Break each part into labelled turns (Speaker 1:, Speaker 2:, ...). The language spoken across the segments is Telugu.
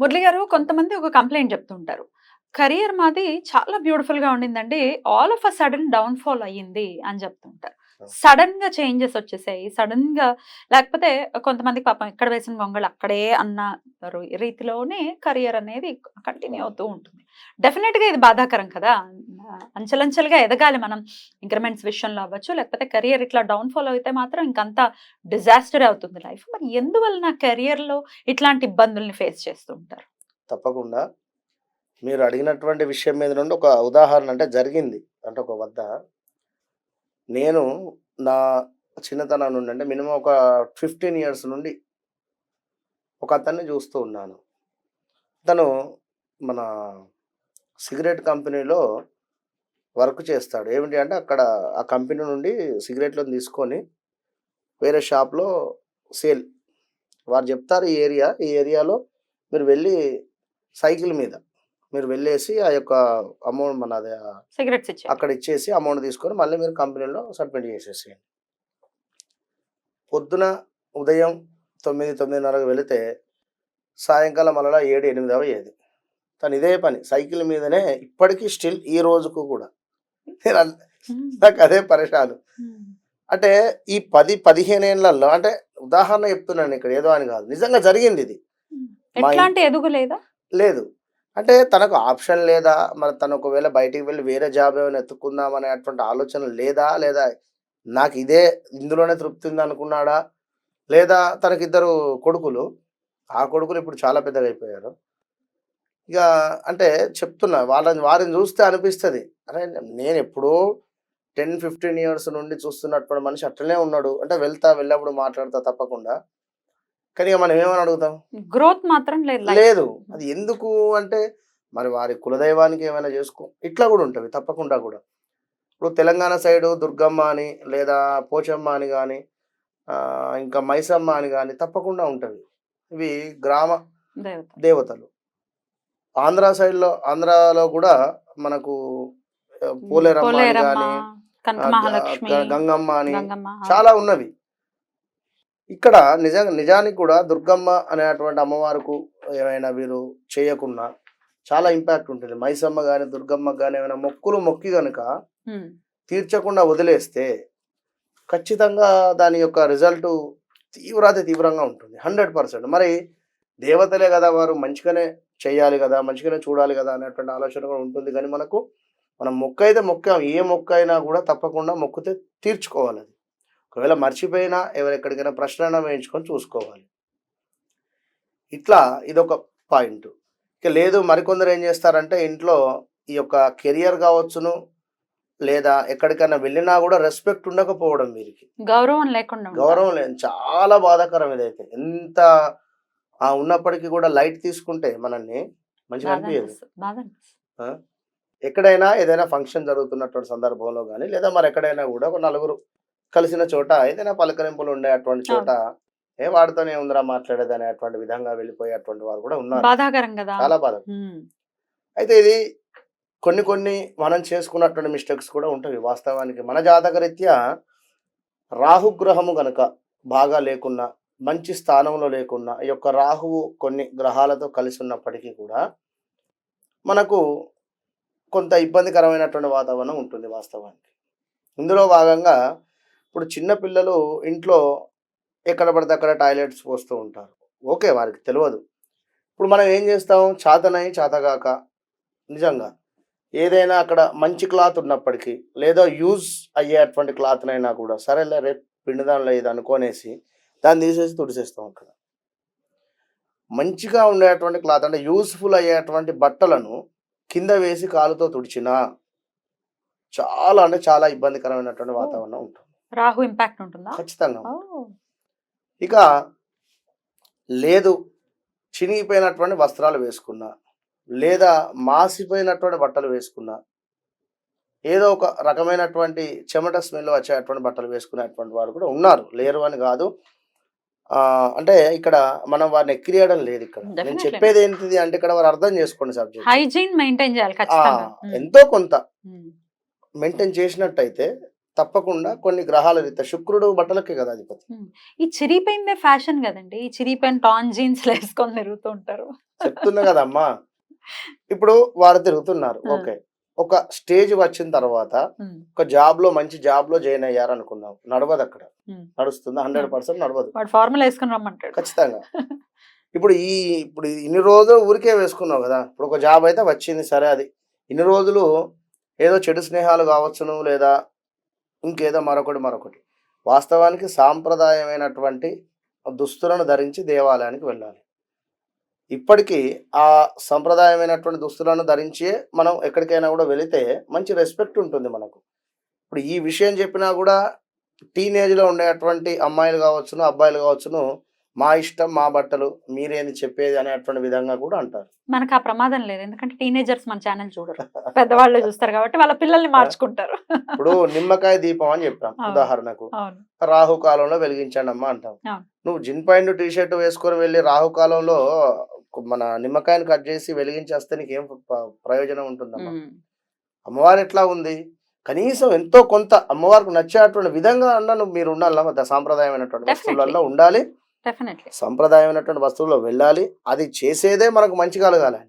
Speaker 1: మురళి గారు కొంతమంది ఒక కంప్లైంట్ చెప్తుంటారు. కెరియర్ మాది చాలా బ్యూటిఫుల్గా ఉండిందండి. All of a sudden downfall అయ్యింది అని చెప్తుంటారు. సడన్గా చేంజెస్ వచ్చేసాయి. సడన్గా లేకపోతే కొంతమందికి పాపం ఎక్కడ వేసిన గొంగళి అక్కడే అన్న రీతిలోనే కెరియర్ అనేది కంటిన్యూ అవుతూ ఉంటుంది. డెఫినెట్గా ఇది బాధాకరం కదా. అంచెలంచెలుగా ఎదగాలి మనం. ఇంక్రిమెంట్స్ విషయంలో అవ్వచ్చు లేకపోతే కెరియర్ ఇట్లా డౌన్ ఫాల్ అయితే మాత్రం ఇంకంతా డిజాస్టర్ అవుతుంది లైఫ్ మరి ఎందువల్ల కెరియర్లో ఇట్లాంటి ఇబ్బందుల్ని ఫేస్ చేస్తూ ఉంటారు?
Speaker 2: తప్పకుండా. మీరు అడిగినటువంటి విషయం మీద నుండి ఒక ఉదాహరణ అంటే జరిగింది. అంటే ఒక వద్ద నేను నా చిన్నతనం నుండి అంటే మినిమం ఒక ఫిఫ్టీన్ ఇయర్స్ నుండి ఒక అతన్ని చూస్తూ ఉన్నాను. అతను మన సిగరెట్ కంపెనీలో వర్క్ చేస్తాడు. ఏమిటి అంటే అక్కడ ఆ కంపెనీ నుండి సిగరెట్లను తీసుకొని వేరే షాప్లో సేల్. వారు చెప్తారు ఈ ఏరియా ఈ ఏరియాలో మీరు వెళ్ళి సైకిల్ మీద మీరు వెళ్ళేసి ఆ యొక్క అమౌంట్ మన అదే
Speaker 1: సిగరెట్స్ ఇచ్చే
Speaker 2: అక్కడ ఇచ్చేసి అమౌంట్ తీసుకొని మళ్ళీ మీరు కంపెనీలో సబ్మిట్ చేసేసేయండి. పొద్దున ఉదయం తొమ్మిది తొమ్మిదిన్నరకు వెళితే సాయంకాలం మళ్ళీ ఏడు ఎనిమిది అయ్యేది తను ఇదే పని సైకిల్ మీదనే ఇప్పటికీ స్టిల్ ఈ రోజుకు కూడా. నేను నాకు అదే పరేషాను. అంటే ఈ పది పదిహేను ఏళ్ళల్లో అంటే ఉదాహరణ చెప్తున్నాను ఇక్కడ ఏదో అని కాదు. నిజంగా జరిగింది ఇది. మా ఇన్-
Speaker 1: ఎట్లాంటి ఎదుగు లేదా
Speaker 2: లేదు. అంటే తనకు ఆప్షన్ లేదా? మరి తను ఒకవేళ బయటికి వెళ్ళి వేరే జాబ్ ఏమైనా ఎత్తుకుందాం అనేటువంటి ఆలోచన లేదా? లేదా నాకు ఇదే ఇందులోనే తృప్తి ఉంది అనుకున్నాడా? లేదా తనకి ఇద్దరు కొడుకులు? ఆ కొడుకులు ఇప్పుడు చాలా పెద్దగా అయిపోయారు. ఇక అంటే చెప్తున్నా వాళ్ళని వారిని చూస్తే అనిపిస్తుంది. అరే నేను ఎప్పుడో టెన్ ఫిఫ్టీన్ ఇయర్స్ నుండి చూస్తున్నటువంటి మనిషి అట్లనే ఉన్నాడు. అంటే వెళ్తా వెళ్ళినప్పుడు మాట్లాడతా తప్పకుండా. కానీ మనం ఏమని అడుగుతాం?
Speaker 1: గ్రోత్ మాత్రం లేదు
Speaker 2: అది ఎందుకు అంటే మరి వారి కులదైవానికి ఏమైనా చేసుకో ఇట్లా కూడా ఉంటుంది తప్పకుండా కూడా. ఇప్పుడు తెలంగాణ సైడు దుర్గమ్మ అని లేదా పోచమ్మ అని కానీ ఇంకా మైసమ్మ అని కానీ తప్పకుండా ఉంటుంది. ఇవి గ్రామ
Speaker 1: దేవత.
Speaker 2: దేవతలు. ఆంధ్ర సైడ్లో ఆంధ్రాలో కూడా మనకు పోలేరమ్మ అని కానీ గంగమ్మ అని చాలా ఉన్నవి. ఇక్కడ నిజం నిజానికి కూడా దుర్గమ్మ అనేటువంటి అమ్మవారికి ఏమైనా వీరు చేయకున్నా చాలా ఇంపాక్ట్ ఉంటుంది. మైసమ్మ కానీ దుర్గమ్మ కానీ ఏమైనా మొక్కులు మొక్కి కనుక
Speaker 1: ఉమ్.
Speaker 2: తీర్చకుండా వదిలేస్తే ఖచ్చితంగా దాని యొక్క రిజల్ట్ తీవ్రాతి తీవ్రంగా ఉంటుంది. Hundred percent. మరి దేవతలే కదా వారు మంచిగానే చేయాలి కదా మంచిగానే చూడాలి కదా అనేటువంటి ఆలోచన కూడా ఉంటుంది. కానీ మనకు మనం మొక్క అయితే మొక్కాం. ఏ మొక్క అయినా కూడా తప్పకుండా మొక్కితే తీర్చుకోవాలి అది. ఒకవేళ మర్చిపోయినా ఎవరు ఎక్కడికైనా ప్రశ్న వేయించుకొని చూసుకోవాలి. ఇట్లా ఇదొక పాయింట్. ఇక లేదు మరికొందరు ఏం చేస్తారంటే ఇంట్లో ఈ యొక్క కెరియర్ కావచ్చును లేదా ఎక్కడికైనా వెళ్ళినా కూడా రెస్పెక్ట్ ఉండకపోవడం వీరికి.
Speaker 1: గౌరవం లేకుండా.
Speaker 2: గౌరవం లేదు చాలా బాధాకరం ఇదైతే. ఎంత ఆ ఉన్నప్పటికీ కూడా లైట్ తీసుకుంటే మనల్ని మంచిగా అనిపించదు. ఎక్కడైనా ఏదైనా ఫంక్షన్ జరుగుతున్నటువంటి సందర్భంలో కానీ లేదా మరి ఎక్కడైనా కూడా ఒక నలుగురు కలిసిన చోట ఏదైనా పలకరింపులు ఉండే అటువంటి చోట ఏ వాడితోనే ఉందిరా మాట్లాడేది అనేటువంటి విధంగా వెళ్ళిపోయేటువంటి వారు కూడా ఉన్నారు.
Speaker 1: బాధాకరం కదా!
Speaker 2: చాలా బాధ. అయితే ఇది కొన్ని కొన్ని మనం చేసుకున్నటువంటి మిస్టేక్స్ కూడా ఉంటాయి. వాస్తవానికి మన జాతక రీత్యా రాహుగ్రహము గనక బాగా లేకున్నా మంచి స్థానంలో లేకున్నా ఈ యొక్క రాహువు కొన్ని గ్రహాలతో కలిసి ఉన్నప్పటికీ కూడా మనకు కొంత ఇబ్బందికరమైనటువంటి వాతావరణం ఉంటుంది వాస్తవానికి. ఇందులో భాగంగా ఇప్పుడు చిన్న పిల్లలు ఇంట్లో ఎక్కడ పడితే అక్కడ టాయిలెట్స్ పోస్తూ ఉంటారు. ఓకే వారికి తెలియదు ఇప్పుడు మనం ఏం చేస్తాం? చాతనై చాతగాక. నిజంగా. ఏదైనా అక్కడ మంచి క్లాత్ ఉన్నప్పటికీ లేదా యూజ్ అయ్యేటువంటి క్లాత్నైనా కూడా సరేలే రేపు పిండిదానిలో ఇది అనుకోనేసి దాన్ని తీసేసి తుడిసేస్తాం అక్కడ. మంచిగా ఉండేటువంటి క్లాత్ అంటే యూస్ఫుల్ అయ్యేటువంటి బట్టలను కింద వేసి కాలుతో తుడిచినా చాలా అంటే చాలా ఇబ్బందికరమైనటువంటి వాతావరణం ఉంటుంది.
Speaker 1: రాహు ఇంపాక్ట్ ఉంటుందా?
Speaker 2: ఖచ్చితంగా ఇక లేదు చినిగిపోయినటువంటి వస్త్రాలు వేసుకున్నా లేదా మాసిపోయినటువంటి బట్టలు వేసుకున్నా ఏదో ఒక రకమైనటువంటి చెమట స్మెల్ వచ్చేటువంటి బట్టలు వేసుకునేటువంటి వారు కూడా ఉన్నారు. లేరు అని కాదు. ఆ, అంటే ఇక్కడ మనం వారిని ఎక్కిరియడం లేదు ఇక్కడ. నేను. చెప్పేది ఏంటిది అంటే ఇక్కడ వారు అర్థం చేసుకోండి సబ్జెక్ట్
Speaker 1: హైజీన్ మెయింటైన్ చేయాలి
Speaker 2: ఎంతో కొంత మెయింటైన్ చేసినట్టయితే తప్పకుండా కొన్ని గ్రహాల రీత్యా శుక్రుడు బట్టలకే కదా అధిపతి.
Speaker 1: ఈ చిరిగిపోయిందే ఫ్యాషన్ కదండి. ఈ చిరిగిపోయిన టాన్ జీన్స్ వేసుకొని తిరుగుతూ ఉంటారు.
Speaker 2: చెప్తున్నా కదమ్మా. ఇప్పుడు వారు తిరుగుతున్నారు. ఓకే. ఒక స్టేజ్ వచ్చిన తర్వాత ఒక జాబ్లో మంచి జాబ్లో జాయిన్ అయ్యారు అనుకుందాం నడవదు అక్కడ. నడుస్తుంది హండ్రెడ్ పర్సెంట్ నడవదు.
Speaker 1: ఫార్ములా వేసుకుని రమ్మంటాడు.
Speaker 2: ఖచ్చితంగా. ఇప్పుడు ఈ ఇప్పుడు ఇన్ని రోజులు ఊరికే వేసుకున్నావు కదా. ఇప్పుడు ఒక జాబ్ అయితే వచ్చింది సరే అది. ఇన్ని రోజులు ఏదో చెడు స్నేహాలు కావచ్చును లేదా ఇంకేదో మరొకటి మరొకటి. వాస్తవానికి సాంప్రదాయమైనటువంటి దుస్తులను ధరించి దేవాలయానికి వెళ్ళాలి. ఇప్పటికీ ఆ సంప్రదాయమైనటువంటి దుస్తులను ధరించే మనం ఎక్కడికైనా కూడా వెళితే మంచి రెస్పెక్ట్ ఉంటుంది మనకు. ఇప్పుడు ఈ విషయం చెప్పినా కూడా టీనేజ్లో ఉండేటువంటి అమ్మాయిలు కావచ్చును అబ్బాయిలు కావచ్చును మా ఇష్టం మా బట్టలు మీరేంది చెప్పేది అనేటువంటి విధంగా కూడా అంటారు.
Speaker 1: మనకు ఆ ప్రమాదం లేదు. ఎందుకంటే టీనేజర్స్ మన ఛానల్ చూడరు. పెద్దవాళ్ళే చూస్తారు కాబట్టి వాళ్ళ పిల్లల్ని మార్చుకుంటారు.
Speaker 2: ఇప్పుడు నిమ్మకాయ దీపం అని చెప్పాం. ఉదాహరణకు.
Speaker 1: అవును.
Speaker 2: రాహుకాలంలో వెలిగించండి అమ్మా అంటాం. నువ్వు జిన్ పాయింట్ టీ షర్ట్ వేసుకొని వెళ్ళి రాహుకాలంలో మన నిమ్మకాయని కట్ చేసి వెలిగించేస్తే నీకేం ప- ప్రయోజనం ఉంటుందమ్మా? అమ్మవారు ఎట్లా ఉంది? కనీసం ఎంతో కొంత అమ్మవారికి నచ్చేటువంటి విధంగా అన్న నువ్వు మీరు ఉండాలి సాంప్రదాయమైనటువంటి. వస్తువులలో ఉండాలి. సంప్రదాయమైనటువంటి వస్తువుల్లో వెళ్ళాలి. అది చేసేదే మనకు మంచి కలగాలి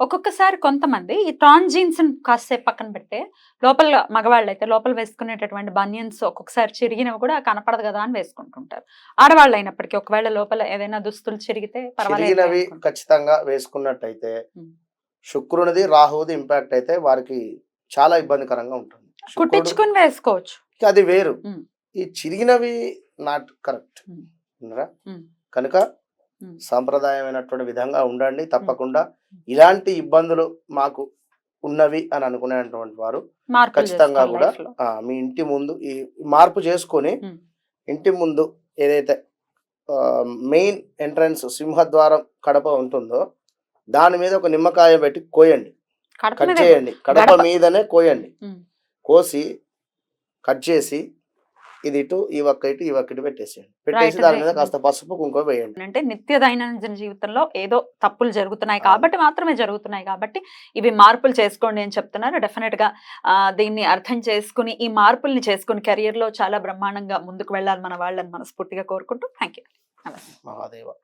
Speaker 1: ఒక్కొక్కసారి కొంతమంది ఈ టాన్ జీన్స్ కాసేపు పక్కన పెడితే లోపల మగవాళ్ళు అయితే లోపల వేసుకునేటటువంటి బనియన్స్ ఒక్కొక్కసారి చిరిగినవి కూడా కనపడదు కదా అని వేసుకుంటుంటారు. ఆడవాళ్ళు అయినప్పటికీ ఒకవేళ లోపల ఏదైనా దుస్తులు చిరిగితే పర్వాలేదు
Speaker 2: చిరిగినవి. ఖచ్చితంగా వేసుకున్నట్టయితే
Speaker 1: ఉమ్.
Speaker 2: శుక్రునిది రాహువుది ఇంపాక్ట్ అయితే వారికి చాలా ఇబ్బందికరంగా ఉంటుంది.
Speaker 1: కుట్టించుకుని వేసుకోవచ్చు.
Speaker 2: అది వేరు.
Speaker 1: ఉమ్.
Speaker 2: ఈ చిరిగినవి నాట్ కరెక్ట్
Speaker 1: ఉమ్.
Speaker 2: కనుక. సాంప్రదాయమైనటువంటి విధంగా ఉండండి తప్పకుండా ఇలాంటి ఇబ్బందులు మాకు ఉన్నవి అని అనుకునేటువంటి వారు ఖచ్చితంగా కూడా మీ ఇంటి ముందు ఈ మార్పు చేసుకొని. ఇంటి ముందు ఏదైతే మెయిన్ ఎంట్రన్స్ సింహద్వారం కడప ఉంటుందో దాని మీద ఒక నిమ్మకాయ పెట్టి కోయండి కట్ చేయండి కడప. మీదనే కోయండి. కోసి కట్ చేసి ఇది ఇటు ఈ ఒక్క ఇటు ఈ ఒక్క ఇటు పెట్టేసేయండి. పెట్టేసి దాని మీద. కాస్త పసుపు కుంకుమ వేయండి.
Speaker 1: అంటే నిత్య దైనందిన జీవితంలో ఏదో తప్పులు జరుగుతున్నాయి కాబట్టి మాత్రమే జరుగుతున్నాయి కాబట్టి ఇవి మార్పులు చేసుకోండి అని చెప్తున్నారు. డెఫినెట్గా దీన్ని అర్థం చేసుకుని ఈ మార్పుల్ని చేసుకుని కెరియర్లో చాలా బ్రహ్మాండంగా ముందుకు వెళ్ళాలి మన వాళ్ళని మనస్ఫూర్తిగా కోరుకుంటూ. Thank you
Speaker 2: Mahadeva.